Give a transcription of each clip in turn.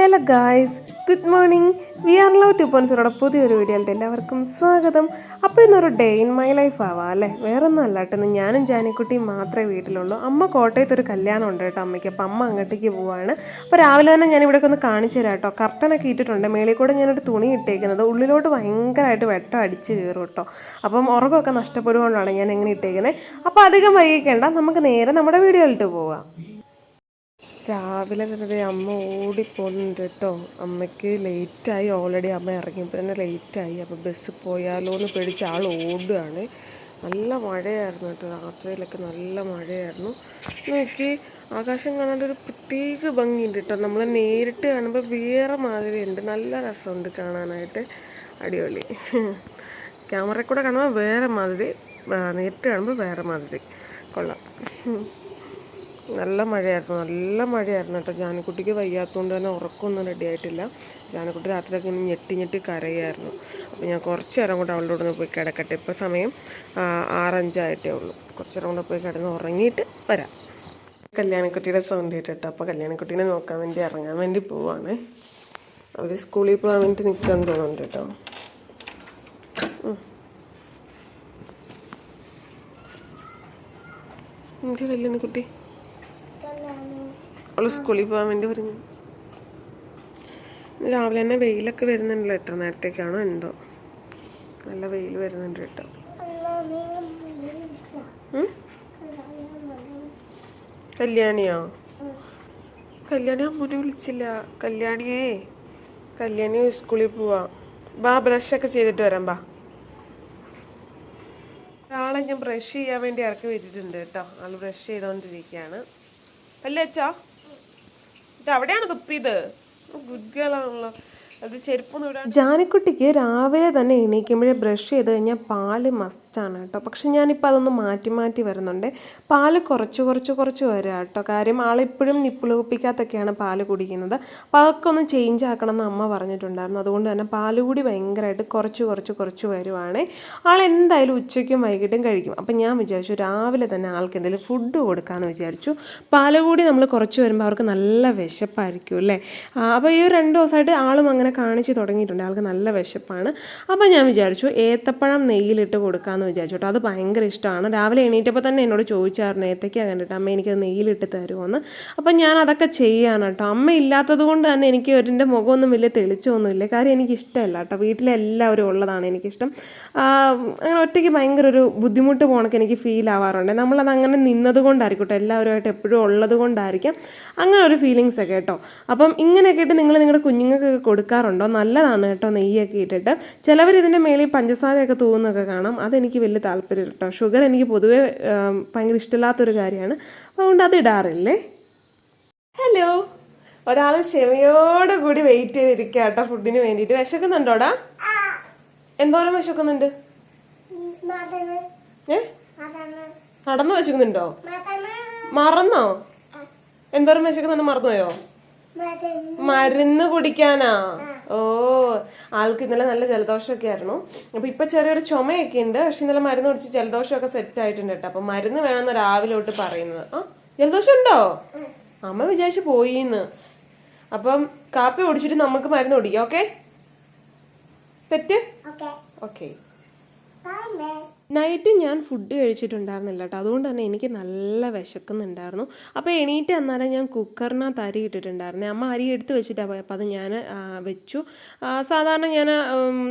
Hello guys good morning. We are love to പോയിൻസിലൂടെ പുതിയൊരു വീഡിയോയിൽ എല്ലാവർക്കും സ്വാഗതം. അപ്പോൾ ഇന്നൊരു ഡേ ഇൻ മൈ ലൈഫ് ആവാം അല്ലേ? വേറൊന്നും അല്ല കേട്ടോ ഞാനും ജാനിക്കുട്ടിയും മാത്രമേ വീട്ടിലുള്ളൂ. അമ്മ കോട്ടയത്ത് ഒരു കല്യാണം ഉണ്ട് കേട്ടോ അമ്മയ്ക്ക് അപ്പോൾ അമ്മ അങ്ങോട്ടേക്ക് പോവാണ്. അപ്പോൾ രാവിലെ തന്നെ ഞാൻ ഇവിടെയൊക്കെ ഒന്ന് കാണിച്ചു തരാം കേട്ടോ. കർട്ടനൊക്കെ ഇട്ടിട്ടുണ്ട് മേളിൽ കൂടെ ഞാനൊരു തുണി ഇട്ടേക്കുന്നത്. ഉള്ളിലോട്ട് ഭയങ്കരമായിട്ട് വെട്ടം അടിച്ച് കയറും കേട്ടോ. അപ്പം ഉറക്കമൊക്കെ നഷ്ടപ്പെടുകൊണ്ടാണ് ഞാൻ എങ്ങനെ ഇട്ടേക്കുന്നത്. അപ്പോൾ അധികം വൈകിക്കേണ്ട നമുക്ക് നേരെ നമ്മുടെ വീഡിയോയിലിട്ട് പോവാം. രാവിലെ തന്നെ അമ്മ ഓടിപ്പോകുന്നുണ്ട് കേട്ടോ. അമ്മയ്ക്ക് ലേറ്റായി ഓൾറെഡി അമ്മ ഇറങ്ങിയപ്പോൾ തന്നെ ലേറ്റായി. അപ്പോൾ ബസ് പോയാലോ എന്ന് പേടിച്ച് ആൾ ഓടുകയാണ് നല്ല മഴയായിരുന്നു കേട്ടോ. രാത്രിയിലൊക്കെ നല്ല മഴയായിരുന്നു. നോക്കി ആകാശം കാണാൻ ഒരു പ്രത്യേക ഭംഗിയുണ്ട് കേട്ടോ. നമ്മൾ നേരിട്ട് കാണുമ്പോൾ വേറെ മാതിരിയുണ്ട്. നല്ല രസമുണ്ട് കാണാനായിട്ട്. അടിപൊളി. ക്യാമറയിൽ കൂടെ കാണുമ്പോൾ വേറെ മാതിരി. നേരിട്ട് കാണുമ്പോൾ വേറെ മാതിരി. കൊള്ളാം. നല്ല മഴയായിരുന്നു. നല്ല മഴയായിരുന്നു കേട്ടോ. ജാനക്കുട്ടിക്ക് വയ്യാത്തതുകൊണ്ട് തന്നെ ഉറക്കമൊന്നും റെഡി ആയിട്ടില്ല. ജാനക്കുട്ടി രാത്രിയൊക്കെ ഇങ്ങനെ ഞെട്ടി ഞെട്ടി കരയായിരുന്നു. അപ്പോൾ ഞാൻ കുറച്ച് നേരം കൂടെ അവളുടെ കൂടെ പോയി കിടക്കട്ടെ. ഇപ്പോൾ സമയം ആറഞ്ചായിട്ടേ ഉള്ളൂ. കുറച്ച് നേരം കൂടെ പോയി കിടന്ന് ഉറങ്ങിയിട്ട് വരാം. കല്യാണക്കുട്ടിയുടെ സൗണ്ട് കേട്ടോ അപ്പോൾ കല്യാണക്കുട്ടീനെ നോക്കാൻ വേണ്ടി ഇറങ്ങാൻ വേണ്ടി പോവാണ്. അവർ സ്കൂളിൽ പോകാൻ വേണ്ടി നിൽക്കാൻ തോന്നുന്നുണ്ട് കേട്ടോ. എന്റെ കല്യാണിക്കുട്ടി? അവൾ സ്കൂളിൽ പോകാൻ വേണ്ടി പറഞ്ഞു രാവിലെ തന്നെ വെയിലൊക്കെ വരുന്നുണ്ടല്ലോ. എത്ര നേരത്തേക്കാണോ എന്തോ. നല്ല വെയിൽ വരുന്നുണ്ട് കേട്ടോ? കല്യാണിയോ? കല്യാണി അമ്മൂനെ വിളിച്ചില്ല. കല്യാണിയേ കല്യാണി സ്കൂളിൽ പോവാ. ബാ ബ്രഷ് ഒക്കെ ചെയ്തിട്ട് വരാം ബാ. ഒരാളെ ഞാൻ ബ്രഷ് ചെയ്യാൻ വേണ്ടി ഇറക്കി വെച്ചിട്ടുണ്ട് കേട്ടോ. ആൾ ബ്രഷ് ചെയ്തോണ്ടിരിക്കുകയാണ്. അല്ലേ അച്ഛാ? ഇത് അവിടെയാണ് തുപ്പിയത് ഗുഡ് ഗേൾ ആണല്ലോ അത് ജാനിക്കുട്ടിക്ക് രാവിലെ തന്നെ എണീക്കുമ്പോഴേ ബ്രഷ് ചെയ്ത് കഴിഞ്ഞാൽ പാൽ മസ്റ്റാണ് കേട്ടോ. പക്ഷെ ഞാനിപ്പോൾ അതൊന്ന് മാറ്റി മാറ്റി വരുന്നുണ്ട്. പാൽ കുറച്ച് കുറച്ച് കുറച്ച് വരിക കേട്ടോ. കാര്യം ആളിപ്പോഴും നിപ്പിളുപ്പിക്കാത്തൊക്കെയാണ് പാൽ കുടിക്കുന്നത്. അപ്പോൾ അതൊക്കെ ഒന്ന് ചേഞ്ച് ആക്കണം എന്ന് അമ്മ പറഞ്ഞിട്ടുണ്ടായിരുന്നു. അതുകൊണ്ട് തന്നെ പാൽ കൂടി ഭയങ്കരമായിട്ട് കുറച്ച് കുറച്ച് കുറച്ച് വരുവാണ്. ആൾ എന്തായാലും ഉച്ചയ്ക്കും വൈകിട്ടും കഴിക്കും. അപ്പം ഞാൻ വിചാരിച്ചു രാവിലെ തന്നെ ആൾക്ക് എന്തെങ്കിലും ഫുഡ് കൊടുക്കാമെന്ന് വിചാരിച്ചു. പാൽ കൂടി നമ്മൾ കുറച്ച് വരുമ്പോൾ അവർക്ക് നല്ല വിശപ്പായിരിക്കും അല്ലേ? അപ്പോൾ ഈ രണ്ട് ദിവസമായിട്ട് ആളും അങ്ങനെ കാണിച്ച് തുടങ്ങിയിട്ടുണ്ട്. ആൾക്ക് നല്ല വിശപ്പാണ്. അപ്പോൾ ഞാൻ വിചാരിച്ചു ഏത്തപ്പഴം നെയ്യിലിട്ട് കൊടുക്കാമെന്ന് വിചാരിച്ചു കേട്ടോ. അത് ഭയങ്കര ഇഷ്ടമാണ്. രാവിലെ എണീറ്റപ്പോൾ തന്നെ എന്നോട് ചോദിച്ചായിരുന്നു ഏത്തയ്ക്ക കണ്ടിട്ട് അമ്മ എനിക്കത് നെയ്യിലിട്ട് തരുമോയെന്ന് അപ്പം ഞാൻ അതൊക്കെ ചെയ്യാണ് കേട്ടോ. അമ്മ ഇല്ലാത്തത് കൊണ്ട് തന്നെ എനിക്ക് ഒരിന്റെ മുഖമൊന്നും വലിയ തെളിച്ചൊന്നുമില്ല. കാര്യം എനിക്കിഷ്ടമല്ല കേട്ടോ. വീട്ടിലെല്ലാവരും ഉള്ളതാണ് എനിക്കിഷ്ടം. അങ്ങനെ ഒറ്റയ്ക്ക് ഭയങ്കര ഒരു ബുദ്ധിമുട്ട് പോണക്ക് എനിക്ക് ഫീൽ ആവാറുണ്ട്. നമ്മളത് അങ്ങനെ നിന്നത് കൊണ്ടായിരിക്കും കേട്ടോ. എല്ലാവരുമായിട്ട് എപ്പോഴും ഉള്ളത് കൊണ്ടായിരിക്കാം. അങ്ങനെ ഒരു ഫീലിങ്സ് ഒക്കെ കേട്ടോ. അപ്പം ഇങ്ങനെയൊക്കെ ആയിട്ട് നിങ്ങൾ നിങ്ങളുടെ കുഞ്ഞുങ്ങൾക്കൊക്കെ കുഞ്ഞുങ്ങൾക്ക് കൊടുക്കാറുണ്ടോ നല്ലതാണ് കേട്ടോ നെയ്യൊക്കെ ഇട്ടിട്ട്. ചിലവർ ഇതിന്റെ മേളിൽ പഞ്ചസാരയൊക്കെ തൂന്നൊക്കെ കാണാം. അതെനിക്ക് വലിയ താല്പര്യം കേട്ടോ. ഷുഗർ എനിക്ക് പൊതുവേ ഭയങ്കര ഇഷ്ടമില്ലാത്തൊരു കാര്യമാണ്. അതുകൊണ്ട് അത് ഇടാറില്ലേ? ഹലോ ഒരാൾ ക്ഷമയോടെ കൂടി വെയിറ്റ് ചെയ്തിരിക്കുക കേട്ടോ ഫുഡിന് വേണ്ടിയിട്ട്. വിശക്കുന്നുണ്ടോടാ? എന്തോരം വിശക്കുന്നുണ്ട്? ഏ? നടന്നു. വിശക്കുന്നുണ്ടോ? മറന്നോ? എന്തോരം വിശക്കുന്നുണ്ട്? മറന്നുപോയോ? മരുന്ന്. കുടിക്കാനാ? ഓ ആൾക്ക് ഇന്നലെ നല്ല ജലദോഷമൊക്കെ ആയിരുന്നു. അപ്പൊ ഇപ്പൊ ചെറിയൊരു ചുമയൊക്കെ ഉണ്ട്. പക്ഷെ ഇന്നലെ മരുന്ന് കുടിച്ച് ജലദോഷമൊക്കെ സെറ്റ് ആയിട്ടുണ്ട് കേട്ടോ. അപ്പൊ മരുന്ന് വേണമെന്ന് രാവിലെ തൊട്ട് പറയുന്നത്. ആ ജലദോഷം ഉണ്ടോ? അമ്മ വിചാരിച്ചു പോയിന്ന്. അപ്പം കാപ്പി കുടിച്ചിട്ട് നമുക്ക് മരുന്ന് കുടിക്കാം ഓക്കെ? സെറ്റ്? ഓക്കെ. നൈറ്റ് ഞാൻ ഫുഡ് കഴിച്ചിട്ടുണ്ടായിരുന്നില്ല കേട്ടോ. അതുകൊണ്ട് തന്നെ എനിക്ക് നല്ല വിശക്കുന്നുണ്ടായിരുന്നു. അപ്പോൾ എണീറ്റ് അന്നേരം ഞാൻ കുക്കറിനകത്ത് അരി ഇട്ടിട്ടുണ്ടായിരുന്നു. അമ്മ അരി എടുത്ത് വെച്ചിട്ടാണ് പോയത് അപ്പോൾ അത് ഞാൻ വെച്ചു. സാധാരണ ഞാൻ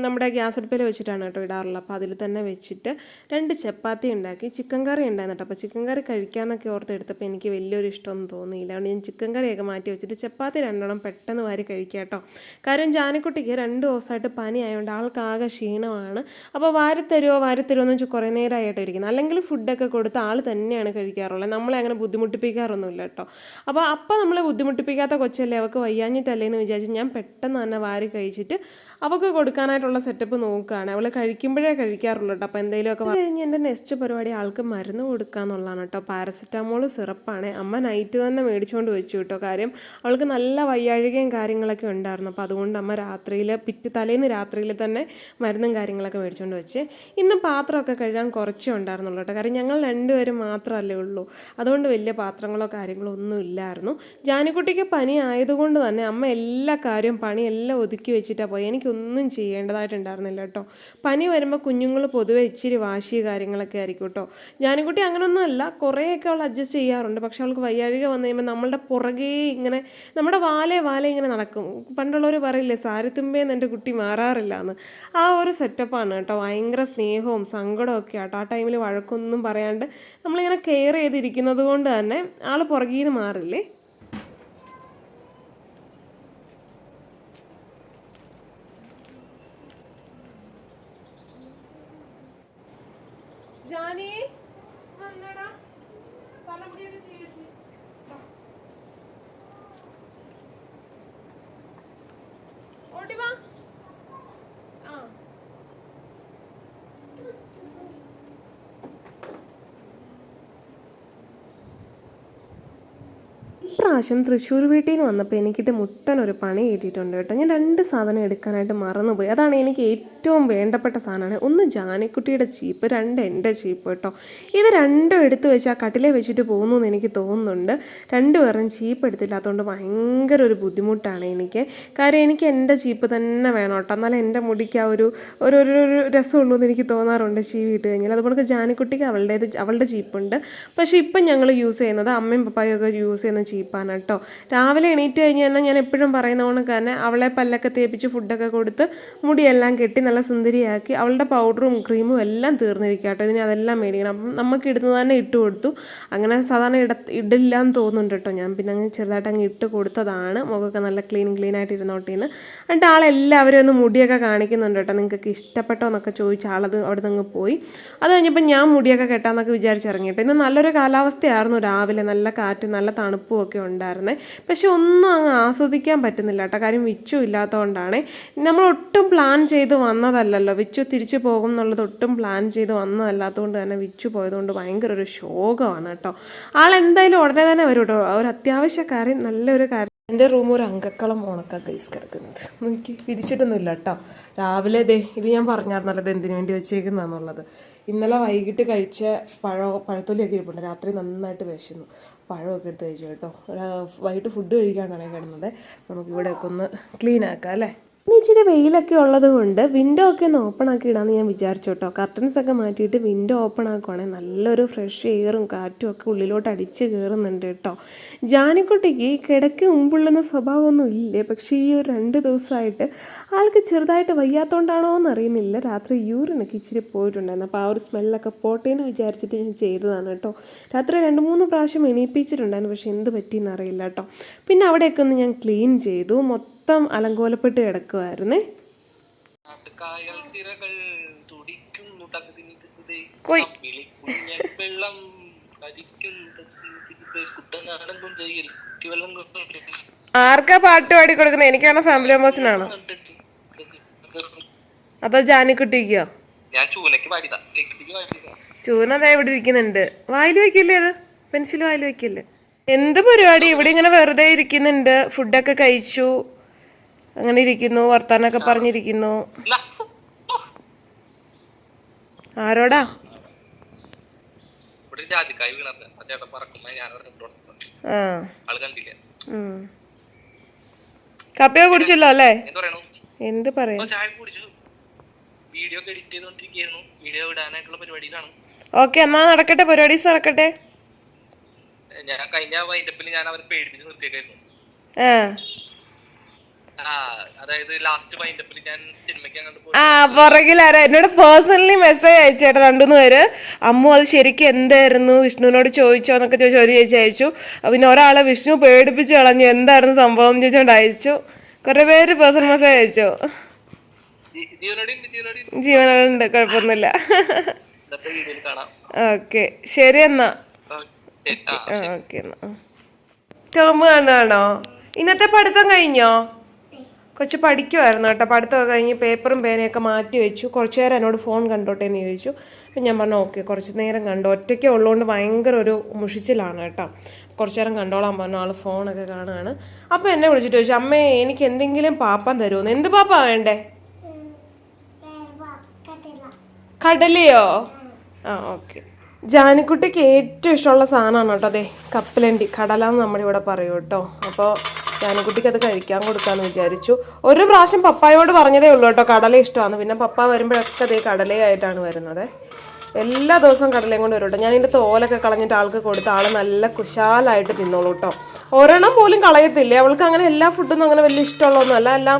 നമ്മുടെ ഗ്യാസ് അടുപ്പിൽ വെച്ചിട്ടാണ് കേട്ടോ ഇടാറുള്ളത്. അപ്പോൾ അതിൽ തന്നെ വെച്ചിട്ട് രണ്ട് ചപ്പാത്തി ഉണ്ടാക്കി. ചിക്കൻ കറി ഉണ്ടായിരുന്നു കേട്ടോ. അപ്പോൾ ചിക്കൻ കറി കഴിക്കാമെന്നൊക്കെ ഓർത്ത് എടുത്തപ്പോൾ എനിക്ക് വലിയൊരു ഇഷ്ടമൊന്നും തോന്നിയില്ല. അതുകൊണ്ട് ഞാൻ ചിക്കൻ കറിയൊക്കെ മാറ്റി വെച്ചിട്ട് ചപ്പാത്തി രണ്ടെണ്ണം പെട്ടെന്ന് വാരി കഴിക്കാം കേട്ടോ. കാര്യം ജാനക്കുട്ടിക്ക് രണ്ട് ദിവസമായിട്ട് പനി ആയതുകൊണ്ട് ആൾക്കാകെ ക്ഷീണമാണ്. അപ്പോൾ വാരിത്തരുമോ വാരിത്തരുമോ എന്ന് കുറേ നേരമായിട്ട് ഇരിക്കുന്നത് അല്ലെങ്കിൽ ഫുഡൊക്കെ കൊടുത്ത് ആൾ തന്നെയാണ് കഴിക്കാറുള്ളത്. നമ്മളെ അങ്ങനെ ബുദ്ധിമുട്ടിപ്പിക്കാറൊന്നുമില്ല കേട്ടോ. അപ്പോൾ അപ്പം നമ്മളെ ബുദ്ധിമുട്ടിപ്പിക്കാത്ത കൊച്ചല്ലേ? അവൾക്ക് വയ്യാഞ്ഞിട്ടല്ലേ എന്ന് വിചാരിച്ച് ഞാൻ പെട്ടെന്ന് തന്നെ വാരി കഴിച്ചിട്ട് അവൾക്ക് കൊടുക്കാനായിട്ടുള്ള സെറ്റപ്പ് നോക്കുകയാണ്. അവൾ കഴിക്കുമ്പോഴേ കഴിക്കാറുള്ളൂ കേട്ടോ അപ്പോൾ എന്തെങ്കിലുമൊക്കെ കഴിഞ്ഞ് എന്റെ നെക്സ്റ്റ് പരിപാടി ആൾക്ക് മരുന്ന് കൊടുക്കുക എന്നുള്ളതാണ് കേട്ടോ പാരസെറ്റാമോൾ സിറപ്പാണ് അമ്മ നൈറ്റ് തന്നെ മേടിച്ചുകൊണ്ട് വെച്ചു കേട്ടോ കാര്യം അവൾക്ക് നല്ല വയ്യാഴികയും കാര്യങ്ങളൊക്കെ ഉണ്ടായിരുന്നു. അപ്പോൾ അതുകൊണ്ട് അമ്മ രാത്രിയിൽ പിറ്റ് തലേന്ന് രാത്രിയിൽ തന്നെ മരുന്നും കാര്യങ്ങളൊക്കെ മേടിച്ചുകൊണ്ട് വെച്ച്. ഇന്ന് പാത്രമൊക്കെ കഴുകാൻ കുറച്ചേ ഉണ്ടായിരുന്നുള്ളൂ കേട്ടോ കാര്യം ഞങ്ങൾ രണ്ടുപേരും മാത്രമല്ലേ ഉള്ളൂ. അതുകൊണ്ട് വലിയ പാത്രങ്ങളോ കാര്യങ്ങളോ ഒന്നും ഇല്ലായിരുന്നു. ജാനിക്കുട്ടിക്ക് പനി ആയതുകൊണ്ട് തന്നെ അമ്മ എല്ലാ കാര്യവും പണിയെല്ലാം ഒതുക്കി വെച്ചിട്ടാണ് പോയി. എനിക്കൊന്നും ചെയ്യേണ്ടതായിട്ടുണ്ടായിരുന്നില്ല കേട്ടോ. പനി വരുമ്പോൾ കുഞ്ഞുങ്ങൾ പൊതുവെ ഇച്ചിരി വാശി കാര്യങ്ങളൊക്കെ ആയിരിക്കും കേട്ടോ. കുട്ടി അങ്ങനൊന്നും അല്ല കുറേയൊക്കെ അവൾ അഡ്ജസ്റ്റ് ചെയ്യാറുണ്ട്. പക്ഷെ അവൾക്ക് വയ്യാഴിക വന്നു കഴിയുമ്പോൾ നമ്മളുടെ പുറകെ ഇങ്ങനെ നമ്മുടെ വാലേ വാലേ ഇങ്ങനെ നടക്കും. പണ്ടുള്ളവർ പറയില്ലേ സാരത്തുമ്പേന്ന് എന്റെ കുട്ടി മാറാറില്ല എന്ന് ആ ഒരു സെറ്റപ്പാണ് കേട്ടോ. ഭയങ്കര സ്നേഹവും സങ്കടവും ഒക്കെ ആട്ടോ. ആ ടൈമിൽ വഴക്കൊന്നും പറയാണ്ട് നമ്മളിങ്ങനെ കെയർ ചെയ്തിരിക്കുന്നത് കൊണ്ട് തന്നെ ആൾ പുറകീന്ന് മാറില്ലേ? ജാനി വന്നെടാ. തലമുടിയൊക്കെ ചീകിച്ച്. വാ. ഓടി വാ. ആ. ഇപ്രാവശ്യം തൃശ്ശൂർ വീട്ടിൽ നിന്ന് വന്നപ്പോൾ എനിക്കിട്ട് ഒരു പണി കിട്ടിയിട്ടുണ്ട് കേട്ടോ. ഞാൻ രണ്ട് സാധനം എടുക്കാനായിട്ട് മറന്നുപോയി. അതാണ് എനിക്ക് ഏറ്റവും വേണ്ടപ്പെട്ട സാധനമാണ്. ഒന്ന് ജാനിക്കുട്ടിയുടെ ചീപ്പ് രണ്ട് എന്റെ ചീപ്പ് കേട്ടോ. ഇത് രണ്ടും എടുത്തു വെച്ച് ആ കട്ടിലേ വെച്ചിട്ട് പോകുന്നു എന്ന് എനിക്ക് തോന്നുന്നുണ്ട്. രണ്ടുപേരും ചീപ്പ് എടുത്തില്ലാത്തതുകൊണ്ട് ഭയങ്കര ഒരു ബുദ്ധിമുട്ടാണ് എനിക്ക്. കാര്യം എനിക്ക് എന്റെ ചീപ്പ് തന്നെ വേണം കേട്ടോ. എന്നാലും എന്റെ മുടിക്ക് ആ ഒരു ഒരു ഒരു രസമുള്ളൂ എന്ന് എനിക്ക് തോന്നാറുണ്ട് ചീവി ഇട്ട് കഴിഞ്ഞാൽ. അതുപോലെ ജാനിക്കുട്ടിക്ക് അവളുടേത് അവളുടെ ചീപ്പുണ്ട്. പക്ഷേ ഇപ്പം ഞങ്ങൾ യൂസ് ചെയ്യുന്നത് അമ്മയും പപ്പായും ഒക്കെ യൂസ് ചെയ്യുന്ന ചീപ്പാണ്. കേട്ടോ രാവിലെ എണീറ്റ് കഴിഞ്ഞ് തന്നെ ഞാൻ എപ്പോഴും പറയുന്ന കണക്ക് തന്നെ അവളെ പല്ലൊക്കെ തേപ്പിച്ച് ഫുഡൊക്കെ കൊടുത്ത് മുടിയെല്ലാം കെട്ടി നല്ല സുന്ദരിയാക്കി അവളുടെ പൗഡറും ക്രീമും എല്ലാം തീർന്നിരിക്കുക കേട്ടോ ഇതിന് അതെല്ലാം മേടിക്കണം. അപ്പം നമുക്ക് ഇടുന്നത് തന്നെ ഇട്ട് കൊടുത്തു. അങ്ങനെ സാധാരണ ഇട ഇടില്ല എന്ന് തോന്നുന്നുണ്ട് കേട്ടോ ഞാൻ. പിന്നെ അങ്ങ് ചെറുതായിട്ട് അങ്ങ് ഇട്ട് കൊടുത്തതാണ്. മുഖമൊക്കെ നല്ല ക്ലീൻ ക്ലീൻ ആയിട്ട് ഇരുന്നോട്ടേന്ന് എന്നിട്ട് ആളെല്ലാവരും ഒന്ന് മുടിയൊക്കെ കാണിക്കുന്നുണ്ട് കേട്ടോ. നിങ്ങൾക്ക് ഇഷ്ടപ്പെട്ടോ എന്നൊക്കെ ചോദിച്ച ആളത് അവിടെ നിന്ന് പോയി. അത് കഴിഞ്ഞപ്പോൾ ഞാൻ മുടിയൊക്കെ കെട്ടാന്നൊക്കെ വിചാരിച്ചിറങ്ങിയിട്ട് ഇന്ന് നല്ലൊരു കാലാവസ്ഥയായിരുന്നു രാവിലെ. നല്ല കാറ്റും നല്ല തണുപ്പും ഒക്കെ ഉണ്ടായിരുന്നേ. പക്ഷെ ഒന്നും അങ്ങ് ആസ്വദിക്കാൻ പറ്റുന്നില്ല കേട്ടോ. കാര്യം വിച്ചു ഇല്ലാത്തതുകൊണ്ടാണ് നമ്മൾ ഒട്ടും പ്ലാൻ ചെയ്ത് വന്നതല്ലല്ലോ. വിച്ചു തിരിച്ചു പോകും എന്നുള്ളത് ഒട്ടും പ്ലാൻ ചെയ്ത് വന്നതല്ലാത്തതുകൊണ്ട് തന്നെ വിച്ചു പോയതുകൊണ്ട് ഭയങ്കര ഒരു ശോകമാണ് കേട്ടോ. ആൾ എന്തായാലും ഉടനെ തന്നെ വരും കേട്ടോ. ഒരു അത്യാവശ്യ കാര്യം നല്ലൊരു കാര്യം. എന്റെ റൂം ഒരു അങ്കക്കളം ഉണക്ക കൈസ് കിടക്കുന്നത്. നോക്കി വിരിച്ചിട്ടൊന്നുമില്ല കേട്ടോ. രാവിലെ ദേ ഇത് ഞാൻ പറഞ്ഞായിരുന്നല്ലോ ഇത് എന്തിനു വേണ്ടി വെച്ചേക്കുന്നതെന്നുള്ളത്. ഇന്നലെ വൈകിട്ട് കഴിച്ച പഴം പഴത്തൊലിയൊക്കെ ഇരിപ്പുണ്ട്. രാത്രി നന്നായിട്ട് വിശന്നു പഴമൊക്കെ എടുത്ത് കഴിച്ചു കേട്ടോ. വൈകിട്ട് ഫുഡ് കഴിക്കാണ്ടാണ് കിടന്നത്. നമുക്കിവിടെയൊക്കെ ഒന്ന് ക്ലീൻ ആക്കാം അല്ലേ? ഇച്ചിരി വെയിലൊക്കെ ഉള്ളത് കൊണ്ട് വിൻഡോ ഒക്കെ ഒന്ന് ഓപ്പൺ ആക്കി ഇടാമെന്ന് ഞാൻ വിചാരിച്ചു കേട്ടോ. കർട്ടൻസ് ഒക്കെ മാറ്റിയിട്ട് വിൻഡോ ഓപ്പൺ ആക്കുവാണെങ്കിൽ നല്ലൊരു ഫ്രഷ് എയറും കാറ്റും ഒക്കെ ഉള്ളിലോട്ട് അടിച്ച് കയറുന്നുണ്ട് കേട്ടോ. ജാനിക്കുട്ടിക്ക് കിടക്ക് മുമ്പുള്ളുന്ന സ്വഭാവമൊന്നും ഇല്ലേ? പക്ഷേ ഈ ഒരു രണ്ട് ദിവസമായിട്ട് ആൾക്ക് ചെറുതായിട്ട് വയ്യാത്തോണ്ടാണോ എന്ന് അറിയുന്നില്ല. രാത്രി യൂറിനൊക്കെ ഇച്ചിരി പോയിട്ടുണ്ടായിരുന്നു. അപ്പോൾ ആ ഒരു സ്മെല്ലൊക്കെ പോട്ടേന്ന് വിചാരിച്ചിട്ട് ഞാൻ ചെയ്തതാണ് കേട്ടോ. രാത്രി രണ്ട് മൂന്ന് പ്രാവശ്യം എണീപ്പിച്ചിട്ടുണ്ടായിരുന്നു. പക്ഷേ എന്ത് പറ്റിയെന്ന് അറിയില്ല കേട്ടോ. പിന്നെ അവിടെയൊക്കെ ഒന്ന് ഞാൻ ക്ലീൻ ചെയ്തു. മൊത്തം അലങ്കോലപ്പെട്ട് കിടക്കുമായിരുന്നേ വെള്ളം ആർക്കാ പാട്ട് പാടി കൊടുക്കുന്നത് എനിക്കാണോ ഫാമിലി മെമ്പേഴ്സിനാണോ അതോ ജാനിക്കുട്ടിക്കോ? ഞാൻ അതാ ഇവിടെ ഇരിക്കുന്നുണ്ട്. വായിൽ വെക്കില്ലേ അത്? പെൻസിൽ വായിൽ വെക്കില്ലേ? എന്ത് പരിപാടി? ഇവിടെ ഇങ്ങനെ വെറുതെ ഇരിക്കുന്നുണ്ട്. ഫുഡൊക്കെ കഴിച്ചു. അങ്ങനെ ഇരിക്കുന്നു വർത്താനൊക്കെ പറഞ്ഞിരിക്കുന്നു. ആരോടാ? കപ്പയോ കുടിച്ചല്ലോ അല്ലേ? എന്ത് പറയാ? ചായ കുടിച്ചു. വീഡിയോ ഒക്കെ എഡിറ്റ് ചെയ്തോണ്ടിരിക്കുന്നു വീഡിയോ ഇടാനായിട്ടുള്ള പരിപാടിയിലാണ്. ഓക്കെ എന്നാ നടക്കട്ടെ പരിപാടീസ് നടക്കട്ടെ. ഞാൻ കഴിഞ്ഞ വൈൻഡപ്പിൽ ഞാൻ അവരെ പേടിപ്പിച്ച് നിർത്തിയേക്കായിരുന്നു. ആ പുറകിലാരാ എന്നോട് പേഴ്സണലി മെസ്സേജ് അയച്ചേട്ടാ രണ്ടുമൂന്ന് പേര്. അമ്മു അത് ശരിക്കും എന്തായിരുന്നു? വിഷ്ണുവിനോട് ചോദിച്ചോ എന്നൊക്കെ ചോദിച്ചു ഒരു ചേച്ചി അയച്ചു. പിന്നെ ഒരാളെ വിഷ്ണു പേടിപ്പിച്ച് കളഞ്ഞു. എന്തായിരുന്നു സംഭവം ചോദിച്ചോണ്ട് അയച്ചു. കുറെ പേര് പേഴ്സണൽ മെസ്സേജ് അയച്ചു. ജീവനോടുണ്ട് കുഴപ്പമൊന്നുമില്ല. ഓക്കെ ശരി എന്നാ. ഓക്കെ എന്നാ. തോമ്പ് കാണാണോ ഇന്നത്തെ പഠിത്തം കഴിഞ്ഞോ? കൊച്ചു പഠിക്കുമായിരുന്നു കേട്ടോ. പഠിത്തമൊക്കെ കഴിഞ്ഞ് പേപ്പറും പേനയൊക്കെ മാറ്റി വെച്ചു. കുറച്ച് നേരം എന്നോട് ഫോൺ കണ്ടോട്ടെ എന്ന് ചോദിച്ചു. അപ്പം ഞാൻ പറഞ്ഞു ഓക്കെ കുറച്ച് നേരം കണ്ടു? ഒറ്റയ്ക്ക് ഉള്ളതുകൊണ്ട് ഭയങ്കര ഒരു മുഷിച്ചിലാണ് കേട്ടോ. കുറച്ച് നേരം കണ്ടോളാൻ പറഞ്ഞു. ആൾ ഫോണൊക്കെ കാണുകയാണ് അപ്പോൾ എന്നെ വിളിച്ചിട്ട് ചോദിച്ചു അമ്മേ എനിക്ക് എന്തെങ്കിലും പാപ്പം തരുമെന്ന് എന്ത് പാപ്പാ വേണ്ടേ? കടലയോ? ആ ഓക്കെ. ജാനിക്കുട്ടിക്ക് ഏറ്റവും ഇഷ്ടമുള്ള സാധനമാണ് കേട്ടോ. അതെ കപ്പലണ്ടി. കടല എന്ന് നമ്മുടെ ഇവിടെ പറയൂ കേട്ടോ. അപ്പോൾ ജാനിക്കുട്ടിക്ക് അത് കഴിക്കാൻ കൊടുക്കാമെന്ന് വിചാരിച്ചു. ഒരു പ്രാവശ്യം പപ്പായോട് പറഞ്ഞതേ ഉള്ളൂ കേട്ടോ കടല ഇഷ്ടമാണ്. പിന്നെ പപ്പ വരുമ്പോഴൊക്കെ അതേ കടലയായിട്ടാണ് വരുന്നത്. എല്ലാ ദിവസവും കടലയും കൊണ്ട് വരും കേട്ടോ ഞാൻ ഇതിന്റെ തോലൊക്കെ കളഞ്ഞിട്ട് ആൾക്ക് കൊടുത്ത് ആൾ നല്ല കുശാലായിട്ട് തിന്നോളൂ കേട്ടോ. ഒരെണ്ണം പോലും കളയത്തില്ല? അവൾക്ക് അങ്ങനെ എല്ലാ ഫുഡൊന്നും അങ്ങനെ വലിയ ഇഷ്ടമുള്ളതൊന്നുമല്ല എല്ലാം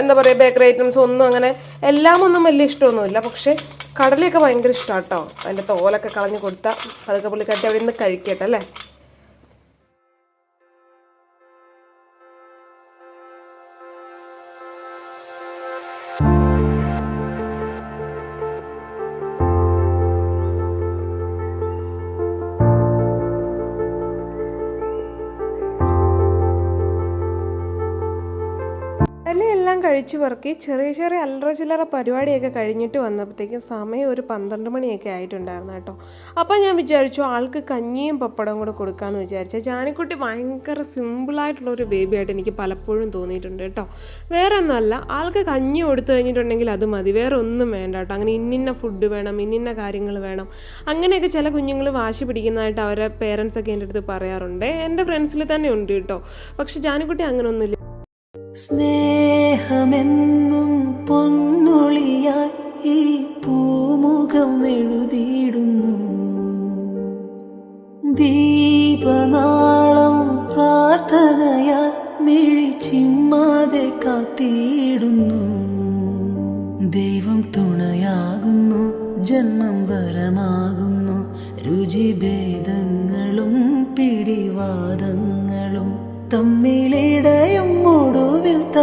എന്താ പറയുക ബേക്കറി ഐറ്റംസ് ഒന്നും അങ്ങനെ എല്ലാം ഒന്നും വലിയ ഇഷ്ടമൊന്നുമില്ല. പക്ഷേ കടലയൊക്കെ ഭയങ്കര ഇഷ്ടമാണ് കേട്ടോ. അതിന്റെ തോലൊക്കെ കളഞ്ഞ് കൊടുത്താൽ അതൊക്കെ പുള്ളിക്കാട്ടി അവിടെ നിന്ന് കഴിക്കട്ടെ അല്ലേ? കഴിച്ചു പറക്കി ചെറിയ ചെറിയ അല്ലറ ചില്ലറ പരിപാടിയൊക്കെ കഴിഞ്ഞിട്ട് വന്നപ്പോഴത്തേക്കും സമയം ഒരു പന്ത്രണ്ട് മണിയൊക്കെ ആയിട്ടുണ്ടായിരുന്നു കേട്ടോ. അപ്പോൾ ഞാൻ വിചാരിച്ചു ആൾക്ക് കഞ്ഞിയും പപ്പടവും കൂടെ കൊടുക്കാമെന്ന് വിചാരിച്ചു. ജാനിക്കുട്ടി ഭയങ്കര സിമ്പിളായിട്ടുള്ള ഒരു ബേബിയായിട്ട് എനിക്ക് പലപ്പോഴും തോന്നിയിട്ടുണ്ട് കേട്ടോ. വേറെ ഒന്നുമല്ല ആൾക്ക് കഞ്ഞി കൊടുത്തു കഴിഞ്ഞിട്ടുണ്ടെങ്കിൽ അത് മതി. വേറെ ഒന്നും വേണ്ട കേട്ടോ. അങ്ങനെ ഇന്നിന്ന ഫുഡ് വേണം ഇന്നിന്ന കാര്യങ്ങൾ വേണം. അങ്ങനെയൊക്കെ ചില കുഞ്ഞുങ്ങൾ വാശി പിടിക്കുന്നതായിട്ട് അവരെ പേരൻസൊക്കെ എന്റെ അടുത്ത് പറയാറുണ്ട്. എന്റെ ഫ്രണ്ട്സിൽ തന്നെ ഉണ്ട് കേട്ടോ. പക്ഷെ ജാനിക്കുട്ടി അങ്ങനെയൊന്നുമില്ല സ്നേഹമെന്നും പൊന്നൊളിയായി ഈ പൂമുഖം എഴുതിയിടുന്നു. ദീപനാളം പ്രാർത്ഥനയാൽ മിഴിച്ചിമ്മാതെ കാത്തിയിടുന്നു. ദൈവം തുണയാകുന്നു ജന്മം വരമാകുന്നു. രുചിഭേദങ്ങളും പിടിവാദങ്ങളും തമ്മിലിടയും ഒടുവിൽ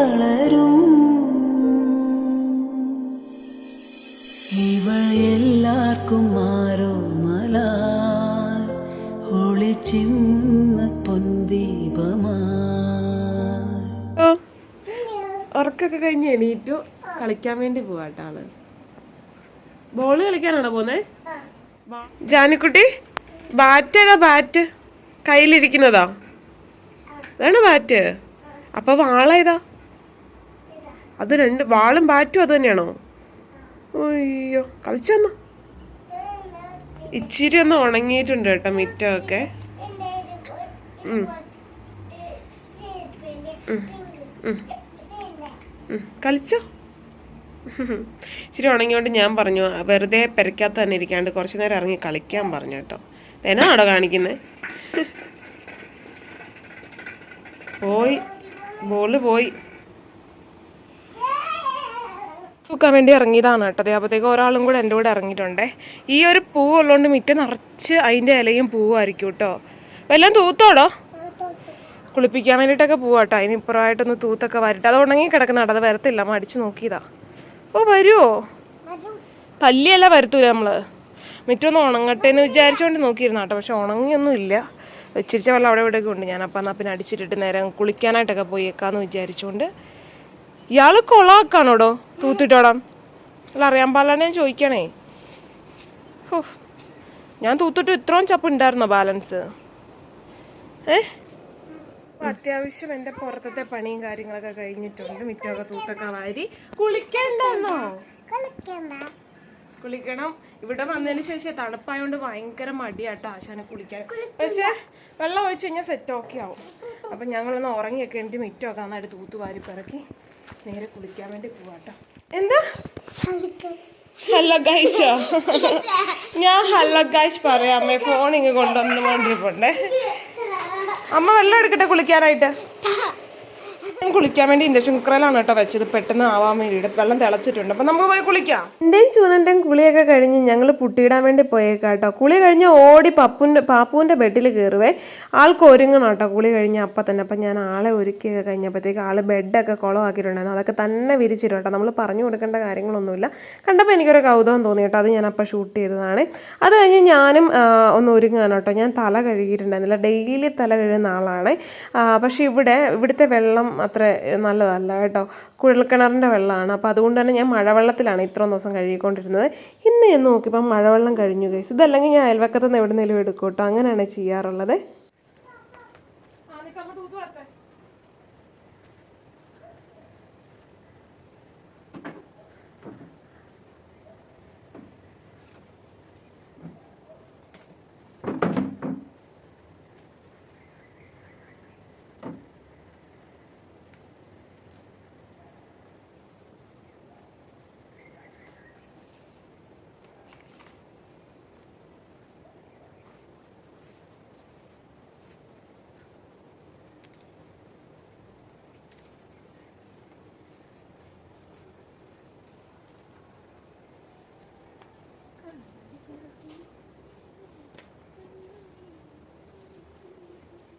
തളരും. ഇവൾ എല്ലാവർക്കും ആരോ മല ഒളിച്ചിമ്മുന്ന പൊൻദീപമായി. ഓ ഉറക്കൊക്കെ കഴിഞ്ഞ് എണീറ്റു. കളിക്കാൻ വേണ്ടി പോവാട്ടോ ആൾ ബോൾ കളിക്കാനാണോ പോന്നെ? ജാനിക്കുട്ടി ബാറ്റ് ഏതാ ബാറ്റ് കയ്യിലിരിക്കുന്നതാ. അതാണ് ബാറ്റ് അപ്പൊ വാളേതാ? അത് രണ്ട് വാളും ബാറ്റും അത് തന്നെയാണോ? അയ്യോ കളിച്ചെന്നാ ഇച്ചിരി ഒന്ന് ഉണങ്ങിയിട്ടുണ്ട് കേട്ടോ മിറ്റമൊക്കെ. കളിച്ചോ? ഇച്ചിരി ഉണങ്ങിയോണ്ട് ഞാൻ പറഞ്ഞു വെറുതെ പെരക്കാത്ത തന്നെ ഇരിക്കാണ്ട് കുറച്ചു നേരം ഇറങ്ങി കളിക്കാൻ പറഞ്ഞു കേട്ടോ. എന്നാണോ കാണിക്കുന്നത് പോയി. ബോൾ പോയി. തൂക്കാൻ വേണ്ടി ഇറങ്ങിയതാണ് കേട്ടോ. അതേപോഴത്തേക്ക് ഒരാളും കൂടെ എന്റെ കൂടെ ഇറങ്ങിയിട്ടുണ്ടേ. ഈ ഒരു പൂ ഉള്ളതുകൊണ്ട് മിറ്റം നിറച്ച് അതിന്റെ ഇലയും പൂവായിരിക്കും കേട്ടോ. വല്ലതും തൂത്തോടോ കുളിപ്പിക്കാൻ വേണ്ടിയിട്ടൊക്കെ പോവാട്ടോ അതിന് ഇപ്പുറമായിട്ടൊന്ന് തൂത്തൊക്കെ വരട്ടെ. അത് ഉണങ്ങി കിടക്കുന്നുണ്ട്. അത് വരത്തില്ല. മടിച്ച് നോക്കിയതാ. ഓ വരുമോ പല്ലിയല്ല വരത്തൂല നമ്മൾ മിറ്റൊന്ന് ഉണങ്ങട്ടെ എന്ന് വിചാരിച്ചുകൊണ്ട് നോക്കിയിരുന്നു കേട്ടോ. പക്ഷെ ഉണങ്ങിയൊന്നും ഇല്ല. വെച്ചിരിച്ച വെള്ളം അവിടെ ഇവിടെയൊക്കെ ഉണ്ട്. ഞാൻ അപ്പം എന്നാൽ പിന്നെ അടിച്ചിട്ടിട്ട് നേരം കുളിക്കാനായിട്ടൊക്കെ പോയേക്കാന്ന് വിചാരിച്ചുകൊണ്ട് ഇയാൾ കൊളാക്കാണോടോ തൂത്തിട്ടോടാം. അല്ല അറിയാൻ പാടില്ല ഞാൻ ചോദിക്കണേ. ഞാൻ തൂത്തിട്ട് ഇത്രയും ചപ്പ് ഉണ്ടായിരുന്നോ ബാലൻസ്? ഏ? അത്യാവശ്യം എന്റെ പുറത്തത്തെ പണിയും കാര്യങ്ങളൊക്കെ കഴിഞ്ഞിട്ടുണ്ട്. മിറ്റൊക്കെ തൂത്തൊക്കെ വാരി. കുളിക്കണ്ടെന്നോ കുളിക്കണം. ഇവിടെ വന്നതിന് ശേഷം തണുപ്പായോണ്ട് ഭയങ്കര മടിയാട്ടോ ആശാനെ കുളിക്കാൻ. പക്ഷെ വെള്ളം ഒഴിച്ച് കഴിഞ്ഞാൽ സെറ്റ് ഓക്കെ ആവും. അപ്പൊ ഞങ്ങളൊന്ന് ഉറങ്ങിയൊക്കെ എനിക്ക് മിറ്റമൊക്കെ നന്നായിട്ട് തൂത്ത് വാരി പിറക്കി. നേരെ കുളിക്കാൻ വേണ്ടി പോവാട്ടോ. എന്താ? ഹലോ ഞാൻ ഹലോ ഗൈഷ് പറയാം. അമ്മ ഫോൺ ഇങ്ങ് കൊണ്ടുവന്ന് കൊണ്ടിരിപ്പുണ്ടേ. അമ്മ വെള്ളം എടുക്കട്ടെ കുളിക്കാനായിട്ട്? കുളിക്കാൻ വേണ്ടി ഇൻഡക്ഷൻ കുക്കറിലാണ് കേട്ടോ വെച്ചത്. പെട്ടെന്ന് ആവാൻ വേണ്ടിയിട്ട് വെള്ളം തിളച്ചിട്ടുണ്ട്. അപ്പം നമുക്ക് പോയി കുളിക്കാം. എന്റെയും ചൂനന്റെയും കുളിയൊക്കെ കഴിഞ്ഞ് ഞങ്ങൾ പുട്ടിയിടാൻ വേണ്ടി പോയേക്കാം കേട്ടോ. കുളി കഴിഞ്ഞ് ഓടി പപ്പുന്റെ പാപ്പുവിന്റെ ബെഡിൽ കയറുവേ ആൾക്ക് ഒരുങ്ങണം കേട്ടോ കുളി കഴിഞ്ഞ് അപ്പം തന്നെ. അപ്പം ഞാൻ ആളെ ഒരുക്കിയൊക്കെ കഴിഞ്ഞപ്പോഴത്തേക്ക് ആൾ ബെഡൊക്കെ കുളമാക്കിയിട്ടുണ്ടായിരുന്നു. അതൊക്കെ തന്നെ വിരിച്ചിരും കേട്ടോ. നമ്മൾ പറഞ്ഞു കൊടുക്കേണ്ട കാര്യങ്ങളൊന്നുമില്ല. കണ്ടപ്പോൾ എനിക്കൊരു കൗതുകം തോന്നി കേട്ടോ. അത് ഞാൻ അപ്പം ഷൂട്ട് ചെയ്തതാണ്. അത് കഴിഞ്ഞ് ഞാനും ഒന്ന് ഒരുങ്ങാണ് കേട്ടോ. ഞാൻ തല കഴുകിയിട്ടുണ്ടായിരുന്നില്ല. ഡെയിലി തല കഴുകുന്ന ആളാണ്. പക്ഷേ ഇവിടെ ഇവിടുത്തെ വെള്ളം അത്ര നല്ലതല്ല കേട്ടോ. കുഴൽക്കിണറിന്റെ വെള്ളമാണ്. അപ്പോൾ അതുകൊണ്ട് തന്നെ ഞാൻ മഴവെള്ളത്തിലാണ് ഇത്രയും ദിവസം കഴുകിക്കൊണ്ടിരുന്നത്. ഇന്ന് ഞാൻ നോക്കിയപ്പോൾ മഴവെള്ളം കഴിഞ്ഞു കഴിച്ചു ഇതല്ലെങ്കിൽ ഞാൻ അയൽവക്കത്ത് നിന്ന് എവിടെന്നെങ്കിലും എടുക്കും കേട്ടോ. അങ്ങനെയാണ് ചെയ്യാറുള്ളത്.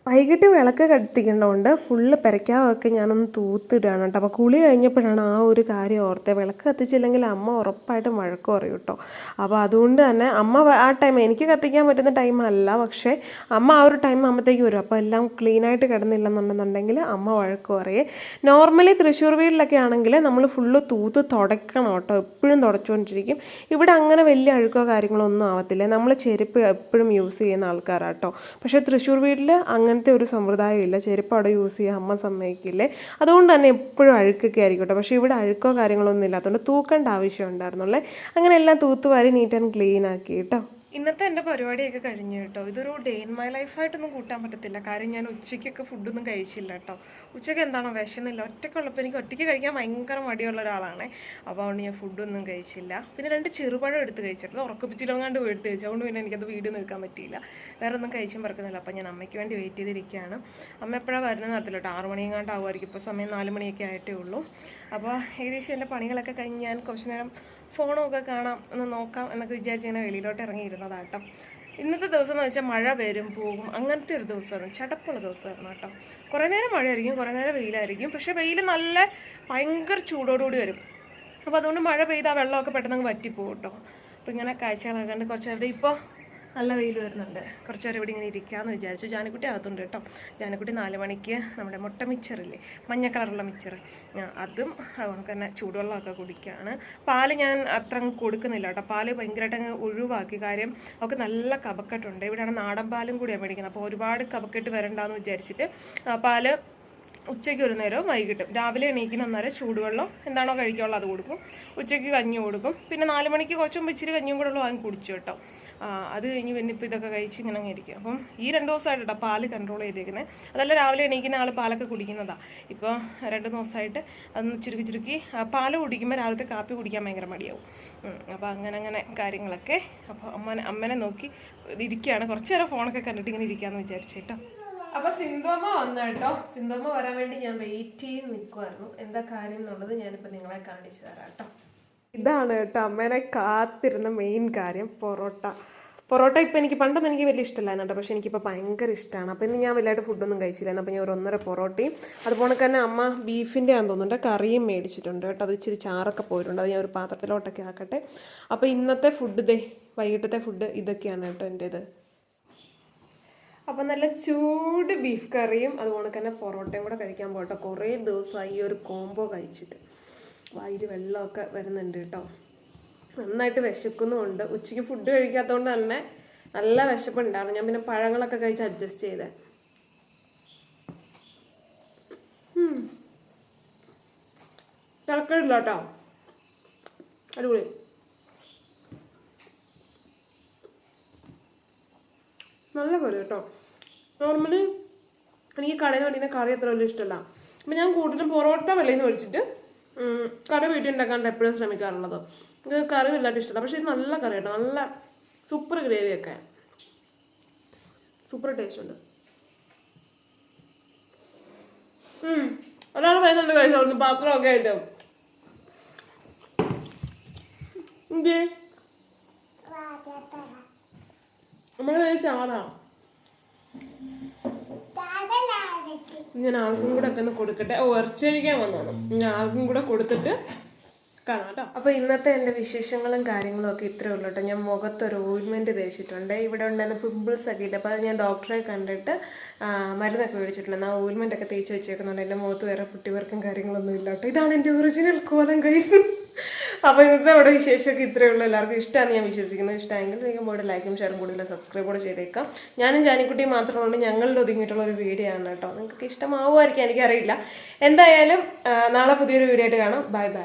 വൈകിട്ട് വിളക്ക് കത്തിക്കേണ്ടതുകൊണ്ട് ഫുള്ള് പെരയ്ക്കാവൊക്കെ ഞാനൊന്ന് തൂത്തിടുകയാണ് കേട്ടോ. അപ്പോൾ കുളി കഴിഞ്ഞപ്പോഴാണ് ആ ഒരു കാര്യം ഓർത്തത് വിളക്ക് കത്തിച്ചില്ലെങ്കിൽ അമ്മ ഉറപ്പായിട്ടും വഴക്ക് പറയും കേട്ടോ. അപ്പോൾ അതുകൊണ്ട് തന്നെ അമ്മ ആ ടൈം എനിക്ക് കത്തിക്കാൻ പറ്റുന്ന ടൈം അല്ല. പക്ഷേ അമ്മ ആ ഒരു ടൈം ആകുമ്പോഴത്തേക്ക് വരും. അപ്പോൾ എല്ലാം ക്ലീനായിട്ട് കിടന്നില്ലെന്നുണ്ടെന്നുണ്ടെങ്കിൽ അമ്മ വഴക്ക് പറയേ. നോർമലി തൃശ്ശൂർ വീട്ടിലൊക്കെ ആണെങ്കിൽ നമ്മൾ ഫുള്ള് തൂത്ത് തുടയ്ക്കണം കേട്ടോ. എപ്പോഴും തുടച്ചുകൊണ്ടിരിക്കും. ഇവിടെ അങ്ങനെ വലിയ അഴുക്കോ കാര്യങ്ങളോ ഒന്നും ആവത്തില്ല. നമ്മൾ ചെരുപ്പ് എപ്പോഴും യൂസ് ചെയ്യുന്ന ആൾക്കാരാട്ടോ പക്ഷേ തൃശ്ശൂർ വീട്ടിൽ അങ്ങനത്തെ ഒരു സമ്പ്രദായം ഇല്ല ചെരുപ്പ് അവിടെ യൂസ് ചെയ്യാൻ അമ്മ സമ്മതിക്കില്ലേ? അതുകൊണ്ട് തന്നെ എപ്പോഴും അഴുക്കൊക്കെ ആയിരിക്കും കേട്ടോ പക്ഷേ ഇവിടെ അഴുക്കോ കാര്യങ്ങളോ ഒന്നും ഇല്ലാത്തതുകൊണ്ട് തൂക്കേണ്ട ആവശ്യം ഉണ്ടായിരുന്നുള്ളേ. അങ്ങനെ എല്ലാം തൂത്തുവാരി നീറ്റ് ആൻഡ് ക്ലീൻ ആക്കി കേട്ടോ. ഇന്നത്തെ എന്റെ പരിപാടിയൊക്കെ കഴിഞ്ഞു കേട്ടോ. ഇതൊരു ഡേ ഇൻ മൈ ലൈഫായിട്ടൊന്നും കൂട്ടാൻ പറ്റത്തില്ല. കാര്യം ഞാൻ ഉച്ചയ്ക്കൊക്കെ ഫുഡൊന്നും കഴിച്ചില്ല കേട്ടോ. ഉച്ചയ്ക്ക് എന്താണോ വിശന്നില്ല. ഒറ്റയ്ക്കുള്ളപ്പോൾ എനിക്ക് ഒറ്റയ്ക്ക് കഴിക്കാൻ ഭയങ്കര മടിയുള്ള ഒരാളാണ്. അപ്പോൾ അതുകൊണ്ട് ഞാൻ ഫുഡൊന്നും കഴിച്ചില്ല. പിന്നെ രണ്ട് ചെറുപഴം എടുത്ത് കഴിച്ചിട്ടുണ്ട്. ഉറക്കപ്പിച്ചിലങ്ങാണ്ട് എടുത്ത് കഴിച്ചു അതുകൊണ്ട് പിന്നെ എനിക്കത് വീട് നിൽക്കാൻ പറ്റിയില്ല. വേറെ ഒന്നും കഴിച്ചും പറക്കുന്നില്ല. അപ്പോൾ ഞാൻ അമ്മയ്ക്ക് വേണ്ടി വെയിറ്റ് ചെയ്തിരിക്കുകയാണ്. അമ്മ എപ്പോഴാണ് വരുന്നത് നടത്തില്ല കേട്ടോ. ആറ് മണിയെങ്ങാണ്ടാവുമായിരിക്കും ഇപ്പോൾ സമയം നാല് മണിയൊക്കെ ആയിട്ടേ ഉള്ളൂ. അപ്പോൾ ഏകദേശം എന്റെ പണികളൊക്കെ കഴിഞ്ഞ് ഞാൻ കുറച്ച് നേരം ഫോണൊക്കെ കാണാം ഒന്ന് നോക്കാം എന്നൊക്കെ വിചാരിച്ച് ഇങ്ങനെ വെളിയിലോട്ട് ഇറങ്ങിയിരുന്നതാട്ടോ. ഇന്നത്തെ ദിവസം എന്ന് വെച്ചാൽ മഴ വരും പോകും. അങ്ങനത്തെ ഒരു ദിവസമാണ് ചടപ്പുള്ള ദിവസമായിരുന്നു കേട്ടോ. കുറേ നേരം മഴയായിരിക്കും കുറേ നേരം വെയിലായിരിക്കും. പക്ഷേ വെയിൽ നല്ല ഭയങ്കര ചൂടോടുകൂടി വരും. അപ്പോൾ അതുകൊണ്ട് മഴ പെയ്ത് ആ വെള്ളമൊക്കെ പെട്ടെന്ന് അങ്ങ് വറ്റിപ്പോകും കേട്ടോ. അപ്പോൾ ഇങ്ങനെ കാഴ്ചകളൊക്കെ കണ്ട് കുറച്ച് ഇപ്പോൾ നല്ല വെയിൽ വരുന്നുണ്ട്. കുറച്ച് നേരം ഇവിടെ ഇങ്ങനെ ഇരിക്കാമെന്ന് വിചാരിച്ചു. ജാനക്കുട്ടി അകത്തുണ്ട് കേട്ടോ. ജാനക്കുട്ടി നാല് മണിക്ക് നമ്മുടെ മുട്ട മിച്ചറില്ലേ മഞ്ഞ കളറുള്ള മിച്ചർ അതും അതുകൊണ്ട് തന്നെ ചൂടുവെള്ളമൊക്കെ കുടിക്കുകയാണ് പാൽ ഞാൻ അത്ര കൊടുക്കുന്നില്ല കേട്ടോ. പാൽ ഭയങ്കരമായിട്ട് അങ്ങ് ഒഴിവാക്കി. കാര്യം അവൾക്ക് നല്ല കപക്കെട്ടുണ്ട് ഇവിടെയാണ് നാടൻ പാലും കൂടിയാണ് മേടിക്കുന്നത്. അപ്പോൾ ഒരുപാട് കപക്കെട്ട് വരണ്ടെന്ന് വിചാരിച്ചിട്ട് പാൽ ഉച്ചയ്ക്ക് ഒരു നേരവും വൈകിട്ടും. രാവിലെ എണീക്കുന്ന അന്നേരം ചൂടുവെള്ളം എന്താണോ കഴിക്കാനുള്ളത് അത് കൊടുക്കും. ഉച്ചയ്ക്ക് കഞ്ഞി കൊടുക്കും. പിന്നെ നാല് മണിക്ക് കുറച്ചും മുമ്പ് ഇച്ചിരി കഞ്ഞിയും കൂടെ ഉള്ളു വാങ്ങി കുടിച്ചു കേട്ടോ. അത് കഴിഞ്ഞ് പിന്നെ ഇപ്പോൾ ഇതൊക്കെ കഴിച്ച് ഇങ്ങനെ അങ്ങ് ഇരിക്കും അപ്പം ഈ രണ്ട് ദിവസമായിട്ട് കേട്ടോ പാൽ കൺട്രോൾ ചെയ്തേക്കുന്നത് അതല്ല രാവിലെ എണീക്കുന്ന ആൾ പാലൊക്കെ കുടിക്കുന്നതാണ് ഇപ്പോൾ രണ്ട് ദിവസമായിട്ട് അതൊന്ന് ചുരുക്കി ചുരുക്കി പാൽ പാൽ കുടിക്കുമ്പോൾ രാവിലത്തെ കാപ്പി കുടിക്കാൻ ഭയങ്കര മടിയാവും. അപ്പോൾ അങ്ങനെ അങ്ങനെ കാര്യങ്ങളൊക്കെ അപ്പോൾ അമ്മനെ അമ്മനെ നോക്കി ഇരിക്കുകയാണ് കുറച്ച് നേരം ഫോണൊക്കെ കണ്ടിട്ട് ഇങ്ങനെ ഇരിക്കാമെന്ന് വിചാരിച്ചേട്ടോ അപ്പൊ സിന്ധോമ വന്നു കേട്ടോ. സിന്ധോമ വരാൻ വേണ്ടി ഞാൻ വെയിറ്റ് ചെയ്ത് നിൽക്കുമായിരുന്നു എന്താ കാര്യം എന്നുള്ളത് ഞാനിപ്പോ നിങ്ങളെ കാണിച്ചു തരാം കേട്ടോ. ഇതാണ് കേട്ടോ അമ്മേനെ കാത്തിരുന്ന മെയിൻ കാര്യം പൊറോട്ട. പൊറോട്ട ഇപ്പം എനിക്ക് പണ്ടൊന്നും എനിക്ക് വലിയ ഇഷ്ടമല്ലായിരുന്നു കേട്ടോ. പക്ഷേ എനിക്കിപ്പോൾ ഭയങ്കര ഇഷ്ടമാണ്. അപ്പോൾ ഇന്ന് ഞാൻ വലിയതായിട്ട് ഫുഡൊന്നും കഴിച്ചില്ലായിരുന്നു. അപ്പോൾ ഞാൻ ഒരു ഒന്നര പൊറോട്ടയും അതുപോലെ തന്നെ അമ്മ ബീഫിന്റെ ആണെന്ന് തോന്നുന്നുണ്ട് കറിയും മേടിച്ചിട്ടുണ്ട് കേട്ടോ. അത് ഇച്ചിരി ചാറൊക്കെ പോയിട്ടുണ്ട്. അത് ഞാൻ ഒരു പാത്രത്തിലോട്ടൊക്കെ ആക്കട്ടെ. അപ്പോൾ ഇന്നത്തെ ഫുഡ് ഇതേ വൈകിട്ടത്തെ ഫുഡ് ഇതൊക്കെയാണ് കേട്ടോ എന്റേത്. അപ്പം നല്ല ചൂട് ബീഫ് കറിയും അതുപോലെ തന്നെ പൊറോട്ടയും കൂടെ കഴിക്കാൻ പോകട്ടോ. കുറേ ദിവസമായി ഈ ഒരു കോംബോ കഴിച്ചിട്ട്. വായിൽ വെള്ളമൊക്കെ വരുന്നുണ്ട് കേട്ടോ. നന്നായിട്ട് വിശക്കുന്നുമുണ്ട്. ഉച്ചയ്ക്ക് ഫുഡ് കഴിക്കാത്തതുകൊണ്ട് തന്നെ നല്ല വിശപ്പുണ്ടായിരുന്നു. ഞാൻ പിന്നെ പഴങ്ങളൊക്കെ കഴിച്ച് അഡ്ജസ്റ്റ് ചെയ്തേ. തിളക്കമില്ല കേട്ടോ അടിപൊളി. നല്ല കറി കേട്ടോ. നോർമലി എനിക്ക് കടയിൽ നിന്ന് കറി അത്ര വലിയ ഇഷ്ടമല്ല. അപ്പം ഞാൻ കൂടുതലും പൊറോട്ട വെള്ളയിൽ നിന്ന് മേടിച്ചിട്ട് കറി വീട്ടിൽ ഉണ്ടാക്കാണ്ട് എപ്പോഴും ശ്രമിക്കാറുള്ളത്. കറി വല്ലാണ്ട് ഇഷ്ടമല്ല പക്ഷേ ഇത് നല്ല കറി കേട്ടോ. നല്ല സൂപ്പർ ഗ്രേവിയൊക്കെ സൂപ്പർ ടേസ്റ്റ് ഉണ്ട്. ഒരാൾ പറയുന്നുണ്ട് കഴിച്ചു. പാത്രമൊക്കെ ആയിട്ട്. എന്തേ? നമ്മളെ കയ്യിൽ ചാറാ. ഞാൻ ആൾക്കും കൂടെ ഒക്കെ ഒന്ന് കൊടുക്കട്ടെ. ഓ ഇറച്ചി വന്നാണ് ഞാൻ ആൾക്കും കൂടെ കൊടുത്തിട്ട് കാണാം അപ്പോൾ ഇന്നത്തെ എന്റെ വിശേഷങ്ങളും കാര്യങ്ങളും ഒക്കെ ഇത്രേ ഉള്ളൂ കേട്ടോ. ഞാൻ മുഖത്തൊരു ഓയിൻമെന്റ് തേച്ചിട്ടുണ്ട്. ഇവിടെ ഉണ്ടായിരുന്ന പിമ്പിൾസ് ഒക്കെ ഇല്ല അപ്പോൾ അത് ഞാൻ ഡോക്ടറെ കണ്ടിട്ട് മരുന്നൊക്കെ മേടിച്ചിട്ടുണ്ട്. ആ ഓയിൻമെന്റ് ഒക്കെ തേച്ച് വെച്ചേക്കുന്നുണ്ട്. എന്റെ മുഖത്ത് വേറെ പുട്ടിവർക്കും കാര്യങ്ങളൊന്നും ഇല്ല കേട്ടോ. ഇതാണ് എന്റെ ഒറിജിനൽ കോലം കൈസ് അപ്പോൾ ഇന്നത്തെ അവിടെ വിശേഷമൊക്കെ ഇത്രേ ഉള്ളൂ. എല്ലാവർക്കും ഇഷ്ടമാണ് ഞാൻ വിശ്വസിക്കുന്നത് ഇഷ്ടമെങ്കിൽ വേഗം പോയിട്ട് ലൈക്കും ഷെയറും കൂടുതൽ സബ്സ്ക്രൈബ് കൂടെ ചെയ്തേക്കാം. ഞാനും ജാനിക്കുട്ടിയും മാത്രമുണ്ട് ഞങ്ങളിൽ ഒതുങ്ങിയിട്ടുള്ള ഒരു വീഡിയോ ആണ് കേട്ടോ. നിങ്ങൾക്ക് ഇഷ്ടമാവുമായിരിക്കും എനിക്കറിയില്ല. എന്തായാലും നാളെ പുതിയൊരു വീഡിയോ ആയിട്ട് കാണാം. Bye bye